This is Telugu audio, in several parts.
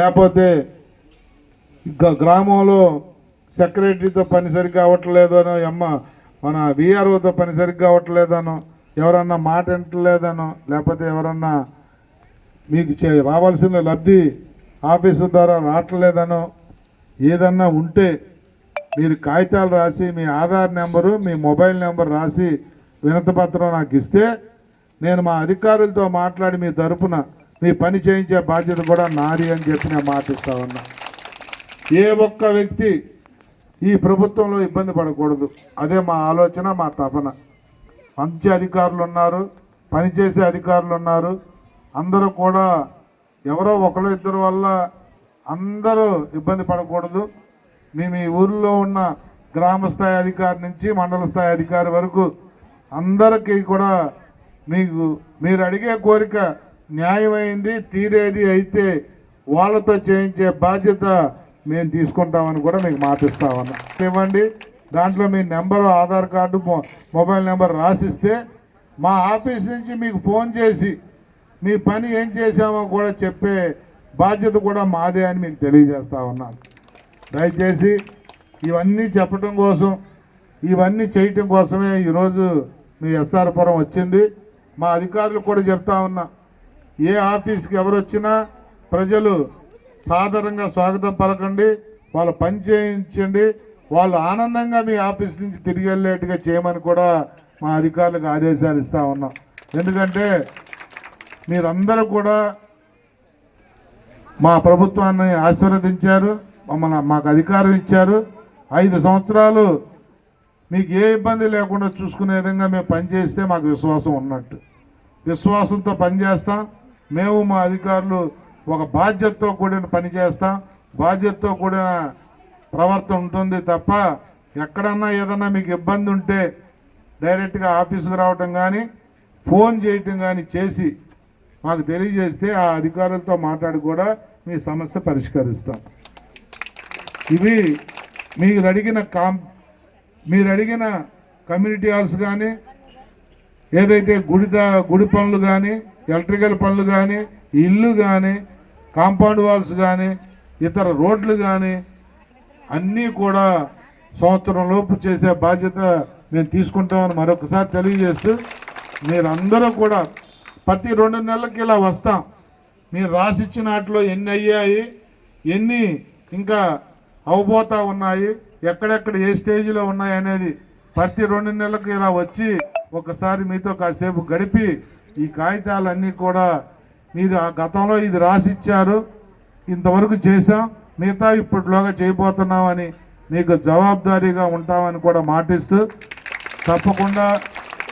లేకపోతే గ్రామంలో సెక్రటరీతో పని సరిగ్గా అవ్వట్లేదనో అమ్మ మన విఆర్ఓతో పని సరిగ్గా అవ్వట్లేదనో ఎవరన్నా మాట వింటలేదనో లేకపోతే ఎవరన్నా మీకు చే రావాల్సిన లబ్ధి ఆఫీసు ద్వారా రావట్లేదనో ఏదన్నా ఉంటే మీరు కాగితాలు రాసి మీ ఆధార్ నెంబరు మీ మొబైల్ నెంబర్ రాసి వినతపత్రం నాకు ఇస్తే నేను మా అధికారులతో మాట్లాడి మీ తరపున మీ పని చేయించే బాధ్యత కూడా నాది అని చెప్పి నేను మాటిస్తా ఉన్నా. ఏ ఒక్క వ్యక్తి ఈ ప్రభుత్వంలో ఇబ్బంది పడకూడదు. అదే మా ఆలోచన మా తపన. మంచి అధికారులు ఉన్నారు పనిచేసే అధికారులు ఉన్నారు. అందరూ కూడా ఎవరో ఒకరు ఇద్దరు వల్ల అందరూ ఇబ్బంది పడకూడదు. మేము మీ ఊరిలో ఉన్న గ్రామ స్థాయి అధికారి నుంచి మండల స్థాయి అధికారి వరకు అందరికీ కూడా మీకు మీరు అడిగే కోరిక న్యాయమైంది తీరేది అయితే వాళ్ళతో చేయించే బాధ్యత మేము తీసుకుంటామని కూడా మీకు మాటిస్తా ఉన్నా. ఇవ్వండి. దాంట్లో మీ నెంబరు ఆధార్ కార్డు మొ- మొబైల్ నెంబర్ రాసిస్తే మా ఆఫీస్ నుంచి మీకు ఫోన్ చేసి మీ పని ఏం చేశామో కూడా చెప్పే బాధ్యత కూడా మాదే అని మీకు తెలియజేస్తా ఉన్నాను దయచేసి ఇవన్నీ చెప్పడం కోసం ఇవన్నీ చేయటం కోసమే ఈరోజు మీ ఎస్ఆర్పురం వచ్చింది. మా అధికారులు కూడా చెప్తా ఉన్నా. ఏ ఆఫీస్కి ఎవరు వచ్చినా ప్రజలు సాధారణంగా స్వాగతం పలకండి వాళ్ళు పని చేయించండి వాళ్ళు ఆనందంగా మీ ఆఫీస్ నుంచి తిరిగి వెళ్ళేట్టుగా చేయమని కూడా మా అధికారులకు ఆదేశాలు ఇస్తూ ఉన్నాం. ఎందుకంటే మీరందరూ కూడా మా ప్రభుత్వాన్ని ఆశీర్వదించారు మమ్మల్ని మాకు అధికారం ఇచ్చారు. ఐదు సంవత్సరాలు మీకు ఏ ఇబ్బంది లేకుండా చూసుకునే విధంగా మేము పనిచేస్తే మాకు విశ్వాసం ఉన్నట్టు. విశ్వాసంతో పనిచేస్తాం మేము మా అధికారులు ఒక బాధ్యతతో కూడిన పని చేస్తాం. బాధ్యతతో కూడిన ప్రవర్తన ఉంటుంది తప్ప ఎక్కడన్నా ఏదన్నా మీకు ఇబ్బంది ఉంటే డైరెక్ట్గా ఆఫీసుకు రావటం కానీ ఫోన్ చేయటం కానీ చేసి మాకు తెలియజేస్తే ఆ అధికారులతో మాట్లాడి కూడా మీ సమస్య పరిష్కరిస్తాం. ఇవి మీరు అడిగిన కాం మీరు అడిగిన కమ్యూనిటీ హాల్స్ కానీ ఏదైతే గుడి దా- గుడి పనులు కానీ ఎలక్ట్రికల్ పనులు కానీ ఇల్లు కానీ కాంపౌండ్ వాల్స్ కానీ ఇతర రోడ్లు కానీ అన్నీ కూడా సంవత్సరంలోపు చేసే బాధ్యత మేము తీసుకుంటామని మరొకసారి తెలియజేస్తూ మీరందరూ కూడా ప్రతి రెండు నెలలకి ఇలా వస్తాం. మీరు రాసిచ్చిన వాటిలో ఎన్ని అయ్యాయి ఎన్ని ఇంకా అవబోతా ఉన్నాయి ఎక్కడెక్కడ ఏ స్టేజ్లో ఉన్నాయి అనేది ప్రతి రెండు నెలలకు ఇలా వచ్చి ఒకసారి మీతో కాసేపు గడిపి ఈ కాగితాలన్నీ కూడా మీరు ఆ గతంలో ఇది రాసిచ్చారు ఇంతవరకు చేశాం మిగతా ఇప్పటిలోగా చేయబోతున్నామని మీకు జవాబుదారీగా ఉంటామని కూడా మాటిస్తూ తప్పకుండా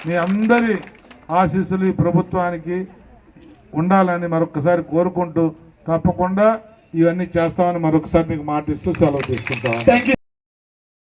మీ అందరి ఆశీస్సులు ఈ ప్రభుత్వానికి ఉండాలని మరొకసారి కోరుకుంటూ తప్పకుండా ఇవన్నీ చేస్తామని మరొకసారి మీకు మాటిస్తూ సెలవు తీసుకుంటాం.